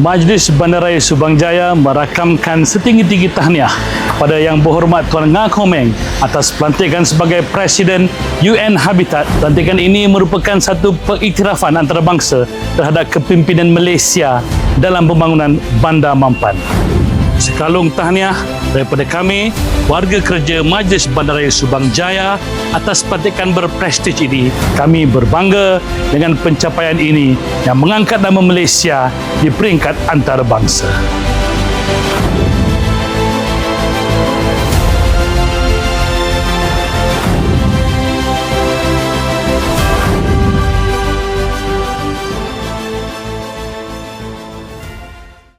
Majlis Bandaraya Subang Jaya merakamkan setinggi-tinggi tahniah pada Yang Berhormat Tuan Nga Komeng atas pelantikan sebagai Presiden UN Habitat. Pelantikan ini merupakan satu pengiktirafan antarabangsa terhadap kepimpinan Malaysia dalam pembangunan Bandar Mampan. Sekalung tahniah daripada kami, warga kerja Majlis Bandaraya Subang Jaya atas pelantikan berprestij ini. Kami berbangga dengan pencapaian ini yang mengangkat nama Malaysia di peringkat antarabangsa.